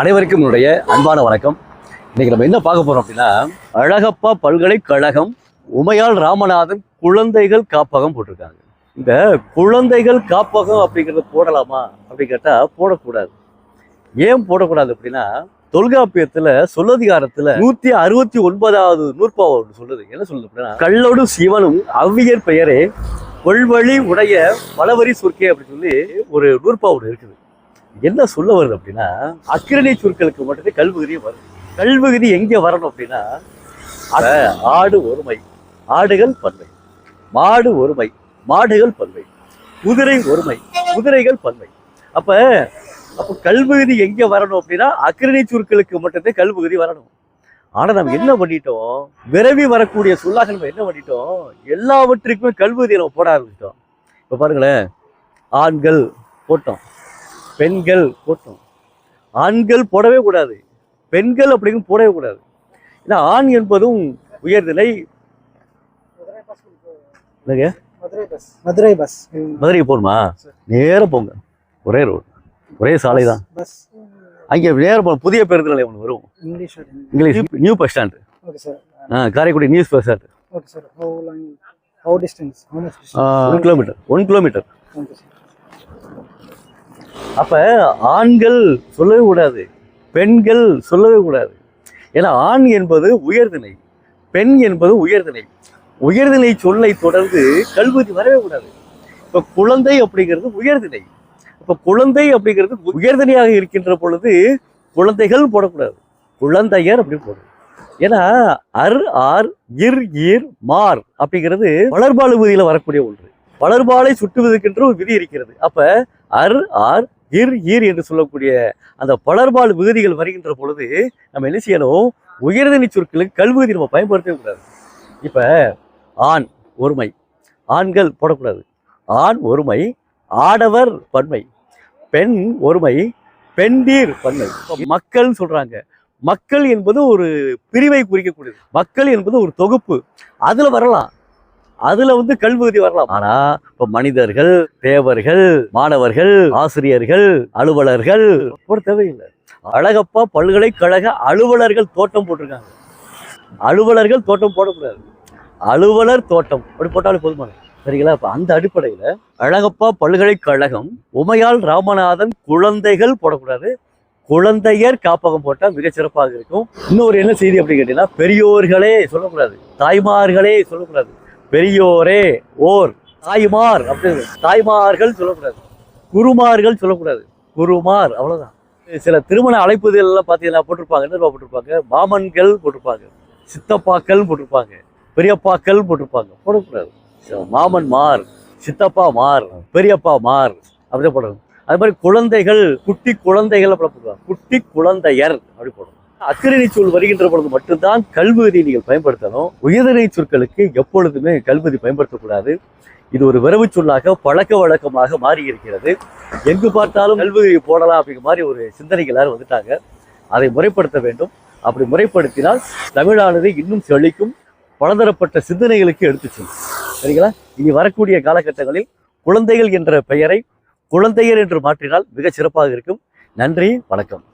அனைவருக்கும் என்னுடைய அன்பான வணக்கம். இன்னைக்கு நம்ம என்ன பார்க்க போறோம் அப்படின்னா அழகப்பா பல்கலைக்கழகம் உமையால் ராமநாதன் குழந்தைகள் காப்பகம் போட்டிருக்காங்க. இந்த குழந்தைகள் காப்பகம் அப்படிங்கிறது போடலாமா அப்படின்னு கேட்டா போடக்கூடாது. ஏன் போடக்கூடாது அப்படின்னா தொல்காப்பியத்துல சொல்லதிகாரத்துல நூத்தி அறுபத்தி ஒன்பதாவது நூற்பாவை ஒன்று சொல்லுது. என்ன சொல்லுது அப்படின்னா கள்ளோடு சிவனும் அவ்வியர் பெயரே கொள்வழி உடைய பலவரி சொற்கே அப்படின்னு சொல்லி ஒரு நூற்பாவோடு இருக்குது. என்ன சொல்ல வருது அப்படின்னா அக்கிரணி சொற்களுக்கு மட்டுமே கல்வகுதியும் வரும் கல்வகுதி எங்கே வரணும் அப்படின்னா ஆடு ஒருமை ஆடுகள் பன்மை. மாடு ஒருமை மாடுகள் பன்மை. குதிரை ஒருமை குதிரைகள் பன்மை. அப்ப அப்ப கல்வகுதி எங்கே வரணும் அப்படின்னா அக்கிரணி சொற்களுக்கு மட்டுமே கல்வகுதி வரணும். ஆனால் நம்ம என்ன பண்ணிட்டோம்? விரவி வரக்கூடிய சொல்லாக நம்ம என்ன பண்ணிட்டோம்? எல்லாவற்றுக்குமே கல்வகுதியை நம்ம போட ஆரம்பிச்சிட்டோம். இப்போ பாருங்களேன் ஆண்கள் போட்டோம். பெண்கள் போட்டோம். ஆண்கள் போடவே கூடாது. பெண்கள் அப்படிங்கிறது போடவே கூடாது. ஏன்னா ஆண் என்பதும் உயர்நிலை. என்னங்க? மதுரை பஸ். மதுரை போகணுமா? நேரா போங்க. ஒரே ரோடு ஒரே சாலை தான். அங்கே நேரம் போகணும் புதிய பேருந்து நிலையம் ஒன்று வரும். English new bus stand. Ah Karaikudi news bus stand. Okay sir. How long how distance how much one kilometre one kilometre அப்ப ஆண்கள் சொல்லவே கூடாது பெண்கள் சொல்லவே கூடாது. ஏன்னா ஆண் என்பது உயர்திணை பெண் என்பது உயர்திணை. உயர்திணை சொல்லை தொடர்ந்து கல்வதி வரவே கூடாது. இப்போ குழந்தை அப்படிங்கிறது உயர்திணை. இப்போ குழந்தை அப்படிங்கிறது உயர்திணையாக இருக்கின்ற பொழுது குழந்தைகள் போடக்கூடாது. குழந்தையர் அப்படின்னு போடும் ஏன்னா அர் ஆர் இர் ஈர் மார் அப்படிங்கிறது வளர்பாலு பகுதியில் வரக்கூடிய ஒன்று. வளர்பாலை சுட்டுவதற்கென்று ஒரு விதி இருக்கிறது. அப்ப அர் ஆர் இர் ஈர் என்று சொல்லக்கூடிய அந்த பலர்பால் விகுதிகள் வருகின்ற பொழுது நம்ம என்ன செய்யணும்? உயர்தனி சொற்களுக்கு கல்விகுதி நம்ம பயன்படுத்தவே கூடாது. இப்போ ஆண் ஒருமை ஆண்கள் போடக்கூடாது. ஆண் ஒருமை ஆடவர் பன்மை. பெண் ஒருமை பெண்டீர் பன்மை. மக்கள்னு மக்கள் மக்கள் என்பது ஒரு பிரிவை குறிக்கக்கூடியது. மக்கள் என்பது ஒரு தொகுப்பு. அதில் வரலாம். அதுல வந்து கல்விகுதி வரலாம். ஆனா இப்ப மனிதர்கள் தேவர்கள் மாணவர்கள் ஆசிரியர்கள் அலுவலர்கள் தேவையில்லை. அழகப்பா பல்கலைக்கழக அலுவலர்கள் தோட்டம் போட்டிருக்காங்க. அலுவலர்கள் தோட்டம் போடக்கூடாது. அலுவலர் தோட்டம். அப்படி போட்டாலும் போதுமான சரிங்களா? அப்ப அந்த அடிப்படையில அழகப்பா பல்கலைக்கழகம் உமையால் ராமநாதன் குழந்தைகள் போடக்கூடாது. குழந்தையர் காப்பகம் போட்டால் மிகச்சிறப்பாக இருக்கும். இன்னொரு என்ன செய்தி அப்படின்னு கேட்டீங்கன்னா பெரியோர்களே சொல்லக்கூடாது. தாய்மார்களே சொல்லக்கூடாது. பெரியோரே ஓர் தாய்மார் அப்படின்னு தாய்மார்கள் சொல்லக்கூடாது. குருமார்கள் சொல்லக்கூடாது. குருமார் அவ்வளோதான் சில திருமண அழைப்புதெல்லாம் பார்த்தீங்கன்னா போட்டிருப்பாங்க. என்ன போட்டிருப்பாங்க? மாமன்கள் போட்டிருப்பாங்க. சித்தப்பாக்கள் போட்டிருப்பாங்க. பெரியப்பாக்கள் போட்டிருப்பாங்க. போடக்கூடாது. மாமன் மார் சித்தப்பா மார் பெரியப்பா மார் அப்படிதான் போடணும். அது மாதிரி குழந்தைகள் குட்டி குழந்தைகள் அப்படி போடுவாங்க குட்டி குழந்தையர் அப்படி போடணும். அக்கறை சொல் வருகின்ற பொழுது மட்டும்தான் கல்விதி நீங்கள் பயன்படுத்தணும். உயர்நிலை சொற்களுக்கு எப்பொழுதுமே கல்வதி பயன்படுத்தக்கூடாது. இது ஒரு விரவு சொல்லாக பழக்க வழக்கமாக மாறி இருக்கிறது எங்கு பார்த்தாலும் கல்வதி போடலாம் அப்படிங்கிற மாதிரி ஒரு சிந்தனைகள் எல்லாரும் வந்துட்டாங்க. அதை முறைப்படுத்த வேண்டும். அப்படி முறைப்படுத்தினால் தமிழானது இன்னும் செழிக்கும். பலதரப்பட்ட சிந்தனைகளுக்கு எடுத்து செல்லும். சரிங்களா? இனி வரக்கூடிய காலகட்டங்களில் குழந்தைகள் என்ற பெயரை குழந்தையர் என்று மாற்றினால் மிகச் சிறப்பாக இருக்கும். நன்றி வணக்கம்.